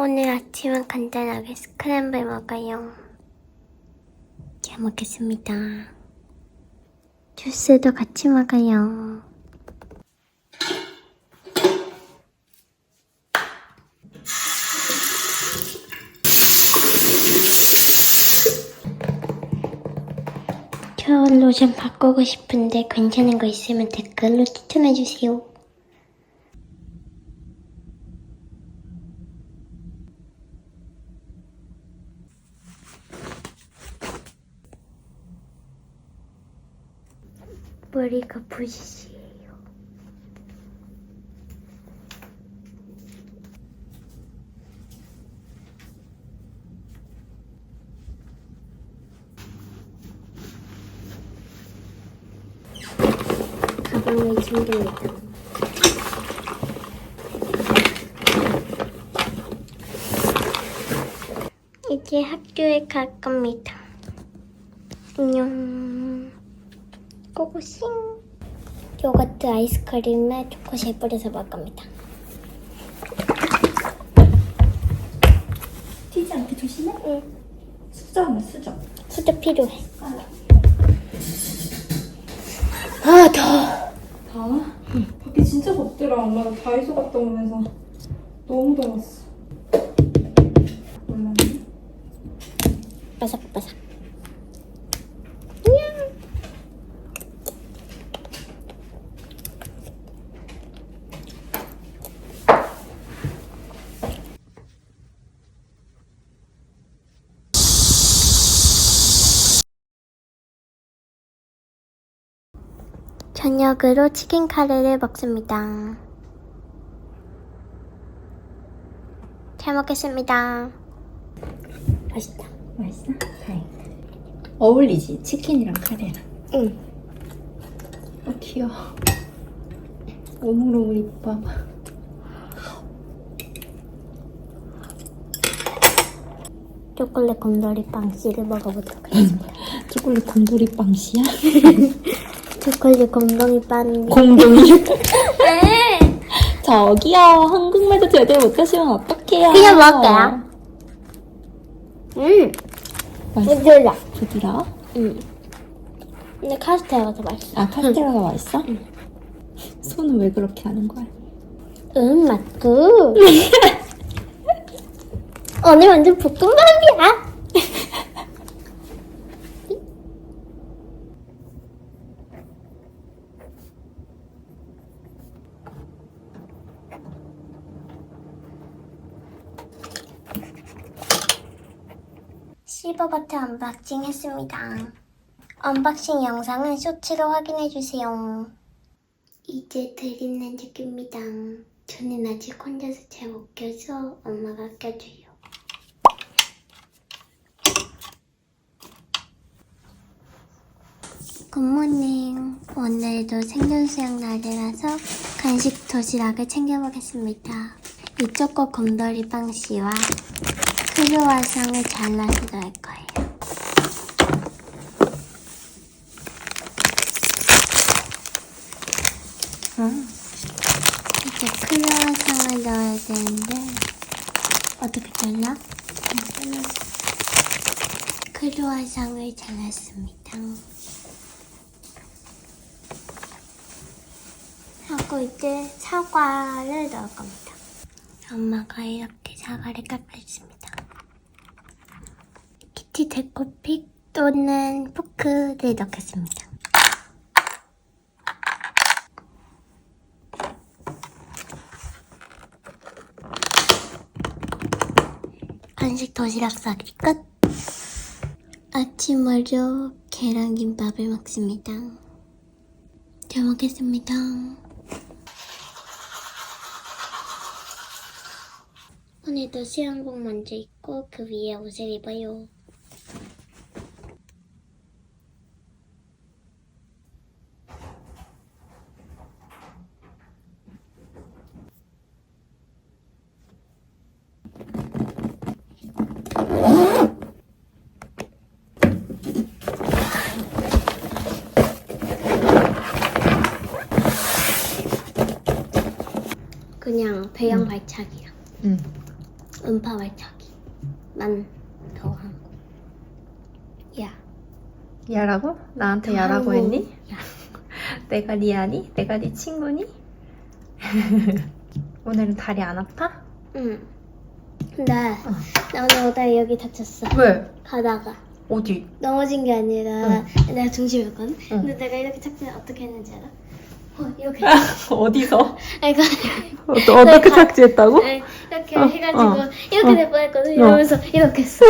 오늘 아침은 간단하게 스크램블 먹어요. 잘 먹겠습니다. 주스도 같이 먹어요. 저 로션 바꾸고 싶은데 괜찮은 거 있으면 댓글로 추천해주세요. 머리가 부시시해요. 가방을 챙깁니다. 이제 학교에 갈 겁니다. 안녕. 고고싱. 요거트 아이스크림에 초코쉐 뿌려서 먹을 겁니다. 튀지 않게 조심해. 응. 수저는 수저. 수저 필요해. 아, 더워. 더워? 밖에 진짜 덥더라. 엄마가 다이소 갔다 오면서 너무 더웠어. 몰랐네. 바삭바삭. 저녁으로 치킨 카레를 먹습니다. 잘 먹겠습니다. 맛있다. 맛있어? 다행이다. 어울리지? 치킨이랑 카레랑. 응. 아 귀여워. 오물오물 이뻐. 초콜릿 곰돌이 빵씨를 먹어보도록 하겠습니다. 초콜릿 곰돌이 빵씨야? 초콜릿 곰돌이 빵. 곰돌이? 왜? 저기요. 한국말도 제대로 못하시면 어떡해요. 그냥 먹을게요. 음, 맛있어? 부드러. 부드러워? 음. 근데 카스테라가 더 맛있어. 아 카스테라가 맛있어? 손은 왜 그렇게 하는 거야? 음, 맛도. 오늘 완전 볶음밥이야. 실버버트 언박싱 했습니다. 언박싱 영상은 쇼츠로 확인해주세요. 이제 드리는 중입니다. 저는 아직 혼자서 잘 못 껴서 엄마가 껴줘요. 굿모닝. 오늘도 생존 수영 날이라서 간식 도시락을 챙겨보겠습니다. 이쪽 거 곰돌이 빵씨와 크루아상을 잘라서 넣을 거예요. 이제 크루아상을 넣어야 되는데 어떻게 잘라? 크루아상을 잘랐습니다. 하고 이제 사과를 넣을 겁니다. 엄마가 이렇게 사과를 깎아줬습니다. 키티 데코픽 또는 포크를 넣겠습니다. 간식 도시락 싸기 끝. 아침으로 계란김밥을 먹습니다. 잘 먹겠습니다. 오늘도 수영복 먼저 입고 그 위에 옷을 입어요. 그냥 배영 발차기야. 응. 음파 발차기 만 더 하고. 야. 야라고? 나한테 야라고 아이고, 했니? 야. 내가 네 아니? 내가 네 친구니? 오늘은 다리 안 아파? 응. 근데 나 오늘 오다 여기 다쳤어. 왜? 가다가 어디? 넘어진 게 아니라 내가 중심이었거든. 응. 근데 내가 이렇게 착지 어떻게 했는지 알아? 어, 이렇게. 어디서? 그 어, 또 어떻게 가- 착지했다고? 아니, 이렇게 어, 해가지고 어, 이렇게 어. 될 뻔했거든. 이러면서 이렇게 했어.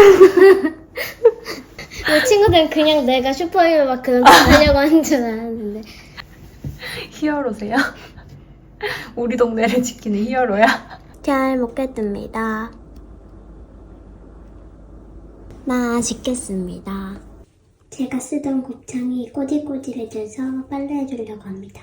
내 친구들은 그냥 내가 슈퍼히어로 막 그런 거 하려고 하는 줄 알았는데. 히어로세요? 우리 동네를 지키는 히어로야? 잘 먹겠습니다. 맛있겠습니다. 제가 쓰던 곱창이 꼬질꼬질해져서 빨래해주려고 합니다.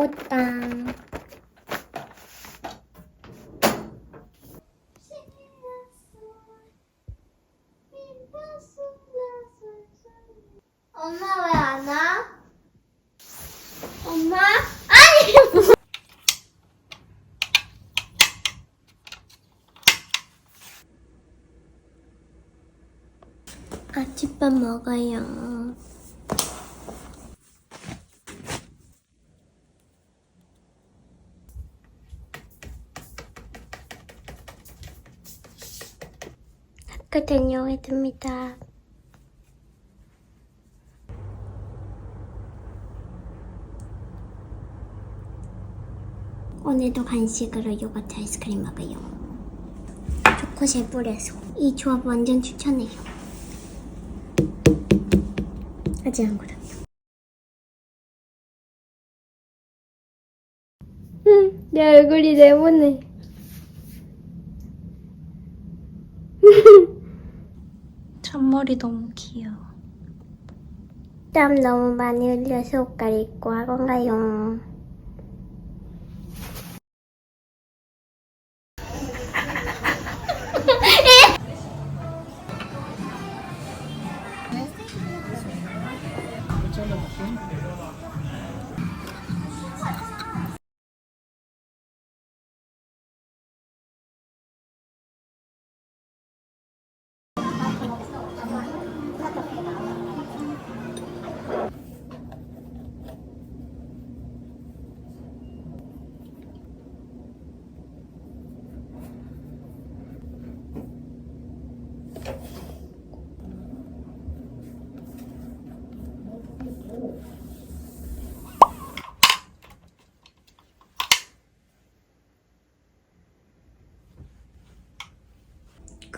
꽃빵. 엄마 왜 안 와? 엄마? 아니! 아침밥 먹어요. 학교 다녀오겠습니다. 오늘도 간식으로 요거트 아이스크림 먹어요. 초코쉐 뿌려서 이 조합 완전 추천해요. 아직 안 그래. 응, 내 얼굴이 네모네. 잔머리 너무 귀여워. 땀 너무 많이 흘려서 옷 갈아입고 학원 가요.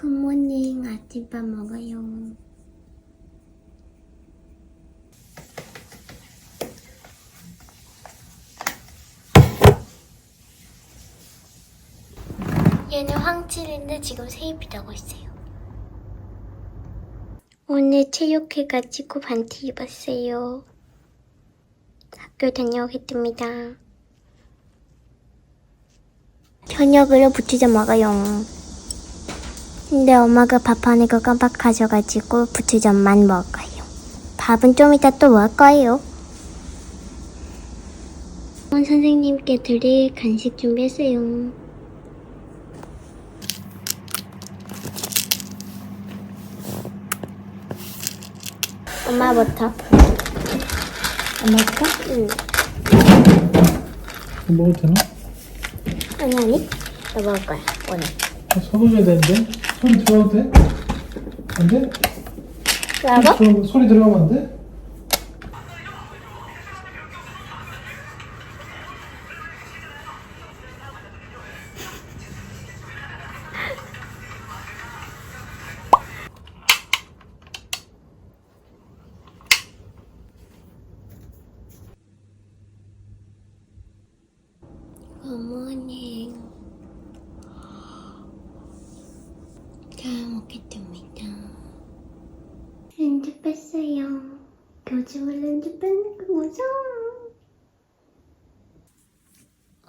굿모닝 아침밥 먹어요. 얘는 황칠인데 지금 세입이라고 있어요. 오늘 체육해가지고 반티 입었어요. 학교 다녀오겠습니다. 저녁으로 부추전 먹어요. 근데 엄마가 밥 하는 거 깜빡하셔가지고 부추전만 먹어요. 밥은 좀 이따 또 먹을 거예요. 학원 선생님께 드릴 간식 준비했어요. 엄마부터. 엄마부터? 응. 먹어도 되나? 아니 아니. 나 먹을 거야 오늘. 아, 서둘러야 되는데? 소리 들어가도 돼? 안 돼? 소리 들어가면 안 돼?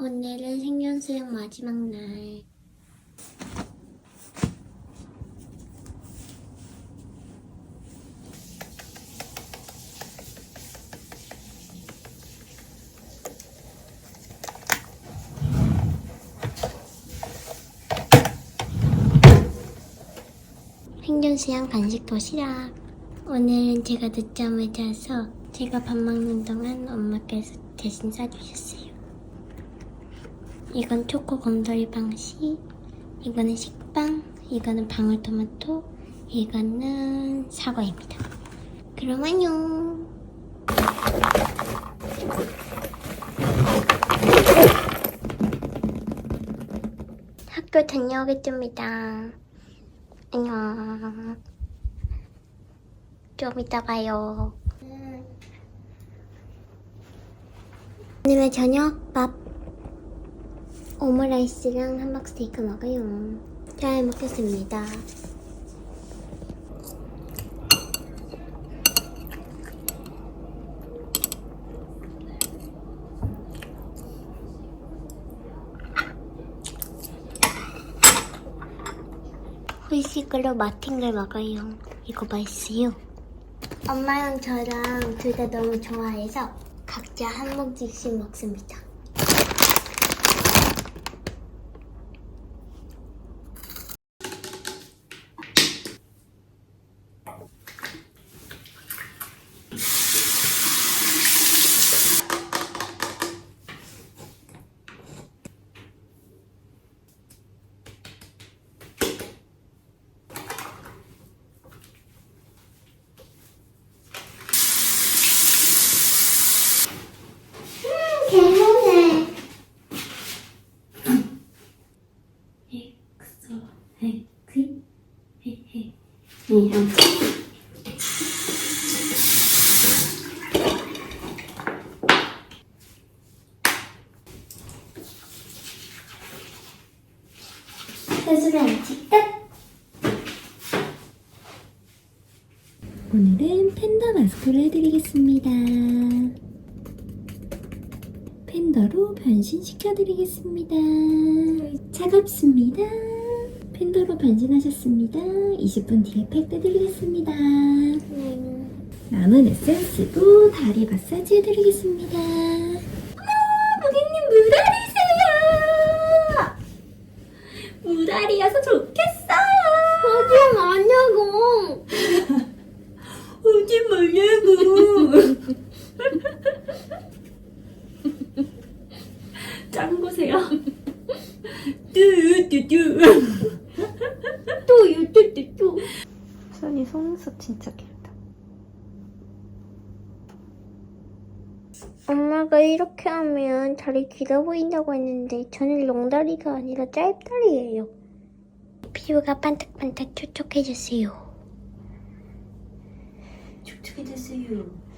오늘은 생년수영 마지막 날. 생존수양 간식 도시락. 오늘은 제가 늦잠을 자서 제가 밥 먹는 동안 엄마께서 대신 싸주셨어요. 이건 초코 곰돌이 방시, 이거는 식빵, 이거는 방울토마토, 이거는 사과입니다. 그럼 안녕. 학교 다녀오겠습니다. 안녕. 좀 이따 봐요. 오늘의 저녁 밥 오므라이스랑 함박 스테이크 먹어요. 잘 먹겠습니다. 후식으로 마팅을 먹어요. 이거 맛있어요. 엄마랑 저랑 둘 다 너무 좋아해서 각자 한 뭉치씩 먹습니다. 오늘은 팬더 마스크를 해드리겠습니다. 팬더로 변신시켜드리겠습니다. 차갑습니다. 팬더로 변신하셨습니다. 20분 뒤에 팩 떼드리겠습니다. 남은 에센스로 다리 마사지 해드리겠습니다. 어머, 고객님 무다리세요! 무다리여서 좋겠어요! 하지 마냐고. 오지 말라고. 짱 보세요. 뚜뚜뚜. 또 유튜브 또. 손이 속눈썹 진짜 길다. 엄마가 이렇게 하면 다리 길어 보인다고 했는데 저는 롱다리가 아니라 짧다리예요. 피부가 반짝반짝 촉촉해졌어요. 촉촉해졌어요.